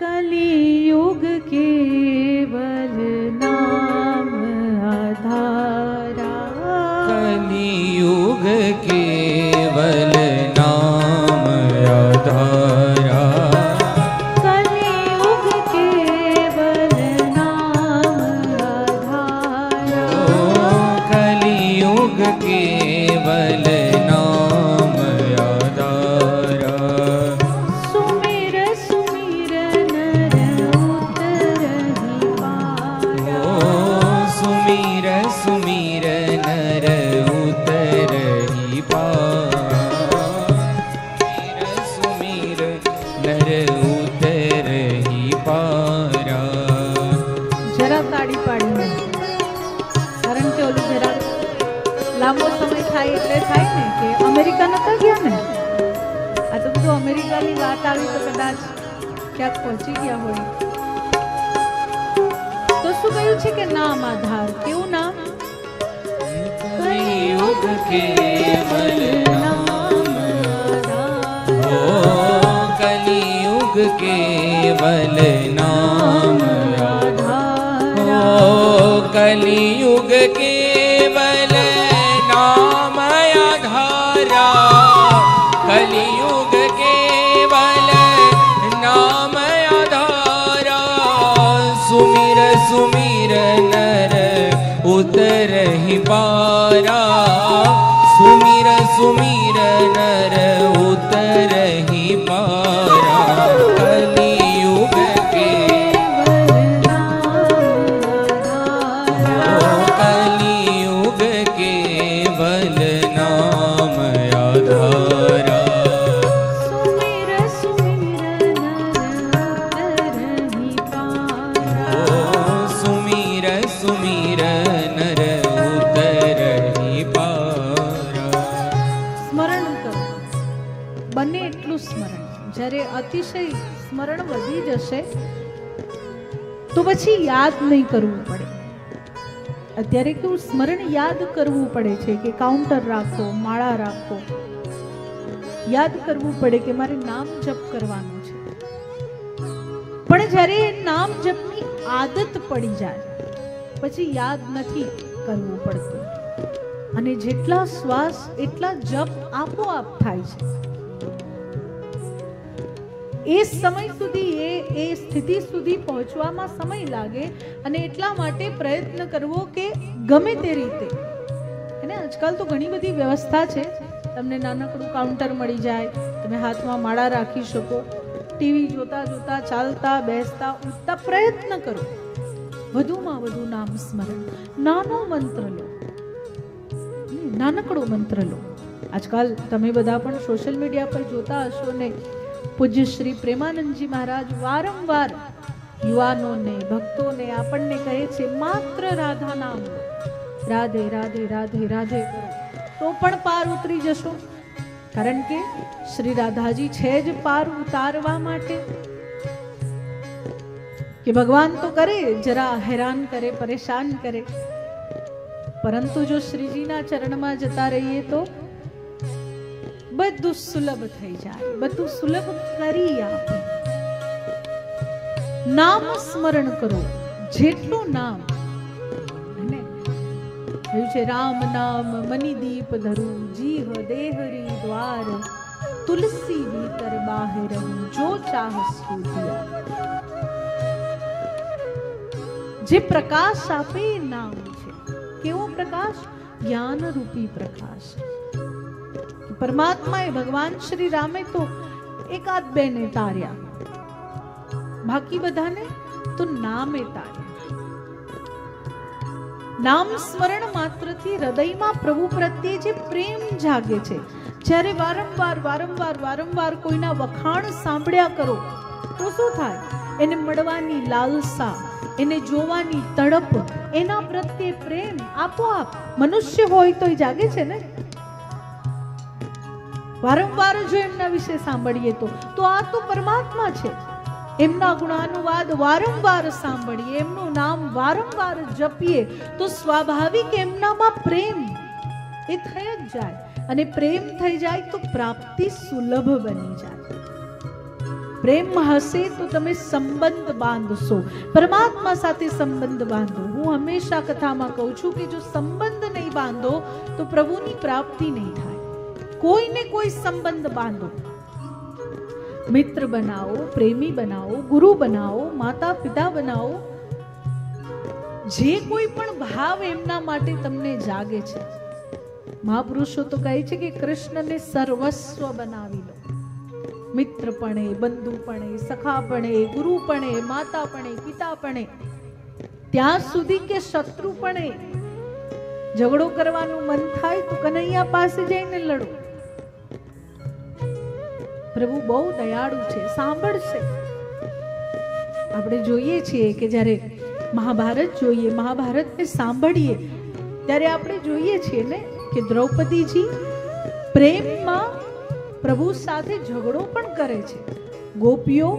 कलियुग केवल લાંબો સમય થાય એટલે થાય ને કે અમેરિકા નતા ગયા ને આ તો બધું અમેરિકાની વાત આવી તો કદાચ ક્યાંક પહોંચી ગયા હોય તો શું કહ્યું છે કે નામ આધાર કેવું નામ યુગ કેવલ નામ આધાર ઓ કલિયુગ કેવલ નામ આધાર ઓ કલિયુગ કે ઉતરહી પારા. સુમીર સુમીર નર ઉતરહી પારા. અતિશય સ્મરણ વધી જશે તો પછી યાદ નહીં કરવું પડે. અત્યારે કેવું સ્મરણ યાદ કરવું પડે છે કે કાઉન્ટર રાખો, માળા રાખો. યાદ કરવું પડે કે મારે નામ જપ કરવાનું છે. પણ જ્યારે નામ જપની આદત પડી જાય, પછી યાદ નથી કરવું પડતું. અને જેટલા શ્વાસ, એટલા જપ આપોઆપ થાય છે. એ સમય સુધી એ એ સ્થિતિ સુધી પહોંચવામાં સમય લાગે અને એટલા માટે પ્રયત્ન કરવો કે ગમે તે રીતે. અને આજકાલ તો ઘણી બધી વ્યવસ્થા છે. તમને નાનકડું કાઉન્ટર મળી જાય, તમે હાથમાં માળા રાખી શકો ટીવી જોતા જોતા ચાલતા, બેસતા ઉઠતા પ્રયત્ન કરો. વધુમાં વધુ નામ સ્મરણ, નાનો મંત્ર લો. નાનકડો મંત્ર લો. આજકાલ તમે બધા પણ સોશિયલ મીડિયા પર જોતા હશો ને પૂજ્ય શ્રી પ્રેમાનંદજી મહારાજ વારંવાર યુવાનોને, ભક્તોને આપણને કહે છે, માત્ર રાધા નામ. રાધે રાધે રાધે રાધે તો પણ પાર ઉતરી જશો. કારણ કે શ્રી રાધાજી છે જ પાર ઉતારવા માટે. કે ભગવાન તો કરે, જરા હેરાન કરે, પરેશાન કરે. પરંતુ જો શ્રીજીના ચરણમાં જતા રહીએ તો બધું સુલભ થઈ જાય. બધું સુલભ કરી આપે. નામ સ્મરણ કરો. જેટલું નામ. છે, રામ નામ મની દીપ ધરું જીહ દેહરી દ્વાર. તુલસી ભીતર બાહેર જો ચાહ સુધિયા જે પ્રકાશ આપે નામ છે. કેવો પ્રકાશ? જ્ઞાન રૂપી પ્રકાશ. પરમાત્માએ ભગવાન શ્રી રામે તો એકાદ બે ને તાર્યા. બાકી બધાને તો નામે તાર્યા. નામ સ્મરણ માત્રથી હૃદયમાં પ્રભુ પ્રત્યે જે પ્રેમ જાગે છે, જ્યારે વારંવાર વારંવાર વારંવાર કોઈના વખાણ સાંભળ્યા કરો, તો શું થાય? એને મળવાની લાલસા, એને જોવાની તડપ, એના પ્રત્યે પ્રેમ આપોઆપ મનુષ્ય હોય તો જાગે છે ને? વારંવાર જો એમના વિશે સાંભળીએ તો તો આ તો પરમાત્મા છે. એમના ગુણાનુવાદ વારંવાર સાંભળીએ, એમનું નામ વારંવાર જપીએ, તો સ્વાભાવિક એમનામાં પ્રેમ એ થઈ જ જાય અને પ્રેમ થઈ જાય તો પ્રાપ્તિ સુલભ બની જાય. પ્રેમ હશે તો તમે સંબંધ બાંધશો, પરમાત્મા સાથે સંબંધ બાંધો. હું હંમેશા કથામાં કહું છું કે જો સંબંધ નહીં બાંધો, તો પ્રભુની પ્રાપ્તિ નહીં થાય. કોઈને કોઈ સંબંધ બાંધો. મિત્ર બનાવો, પ્રેમી બનાવો, ગુરુ બનાવો, માતા પિતા બનાવો. જે કોઈ પણ ભાવ એમના માટે તમને જાગે છે. મહાપુરુષો તો કહે છે કે કૃષ્ણને સર્વસ્વ બનાવી લો. મિત્રપણે, બંધુપણે, સખાપણે, ગુરુપણે, માતાપણે, પિતાપણે. ત્યાં સુધી કે શત્રુપણે. ઝઘડો કરવાનું મન થાય તો કનૈયા પાસે જઈને લડો. પ્રભુ બહુ દયાળુ છે, સાંભળશે. આપણે જોઈએ છીએ કે જ્યારે મહાભારત જોઈએ, મહાભારતને સાંભળીએ, ત્યારે આપણે જોઈએ છીએ ને કે દ્રૌપદીજી પ્રેમમાં પ્રભુ સાથે ઝઘડો પણ કરે છે. ગોપીઓ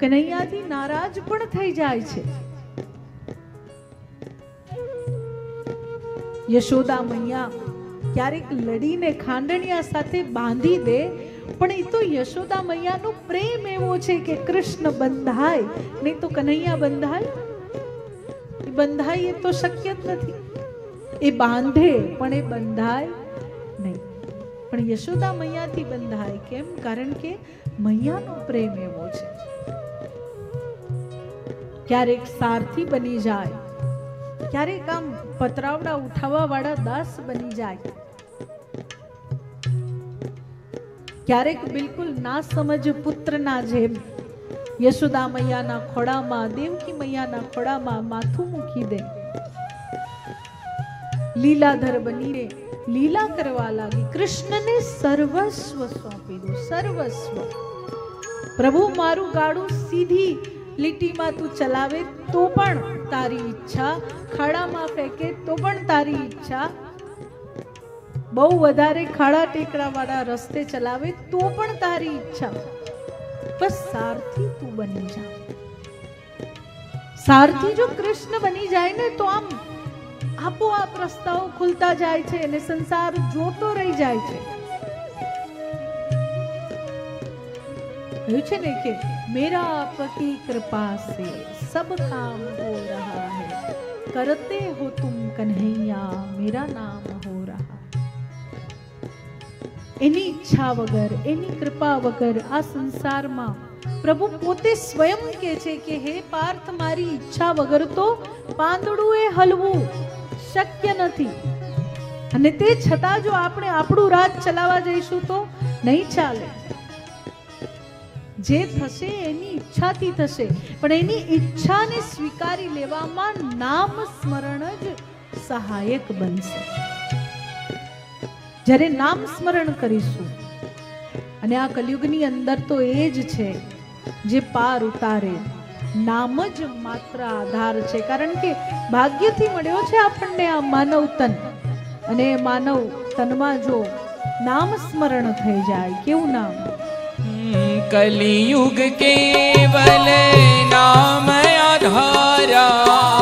કનૈયાથી નારાજ પણ થઈ જાય છે. યશોદા મૈયા ક્યારેક લડીને ખાંડણિયા સાથે બાંધી દે પણ એ તો યશોદા મૈયાનો પ્રેમ એવો છે કે કૃષ્ણ બંધાય, નહીં તો કનૈયા બંધાય? બંધાય એ તો શક્ય જ નથી. એ બાંધે, પણ એ બંધાય નહીં. પણ યશોદા મૈયાથી બંધાય કેમ? કારણ કે મૈયાનો પ્રેમ એવો છે. ક્યારેક સારથી બની જાય, ક્યારેક આમ પતરાવડા ઉઠાવવા વાળા દાસ બની જાય. ક્યારેક બિલકુલ ના સમજ પુત્રના જેમ યશોદા મૈયાના ખોડામાં દેવકી મૈયાના ખોડામાં માથું મૂકી દે. લીલાધર બનીને લીલા કરવા લાગી. કૃષ્ણને સર્વસ્વ સોંપી દો, સર્વસ્વ. પ્રભુ, મારું ગાડું સીધી લીટીમાં તું ચલાવે તો પણ તારી ઈચ્છા. ખાડામાં ફેંકે તો પણ તારી ઈચ્છા. બહુ વધારે ખાડા ટેકરા વાળા રસ્તે ચલાવે તો પણ તારી ઈચ્છા. બસ સારથી તું બની જા. સારથી જો કૃષ્ણ બની જાય ને તો આમ આપોઆપ રસ્તાઓ ખુલતા જાય છે અને સંસાર જોતો રહી જાય છે. કહ્યું છે ને કે મેરા પતિ કૃપા સે સબ કામ હો રહા હૈ. કરતે હો તુમ કન્હૈયા, મેરા નામ એની ઈચ્છા વગર, એની કૃપા વગર આ સંસારમાં પ્રભુ પોતે સ્વયં કે છે કે, હે પાર્થ, મારી ઈચ્છા વગર તો પાંદડું એ હલવું શક્ય નથી. અને તે છતાં જો આપણે આપણું રાજ ચલાવવા જઈશું તો નહીં ચાલે. જે થશે એની ઈચ્છાથી થશે. પણ એની ઈચ્છાને સ્વીકારી લેવામાં નામ સ્મરણ જ સહાયક બનશે. જ્યારે નામ સ્મરણ કરીશું. અને આ કલયુગની અંદર તો એ જ છે જે પાર ઉતારે. નામ જ માત્ર આધાર છે. કારણ કે ભાગ્યથી મળ્યો છે આપણને આ માનવ તન. અને માનવ તનમાં જો નામ સ્મરણ થઈ જાય, કેવું નામ? કલિયુગ કેવલ નામ આધારા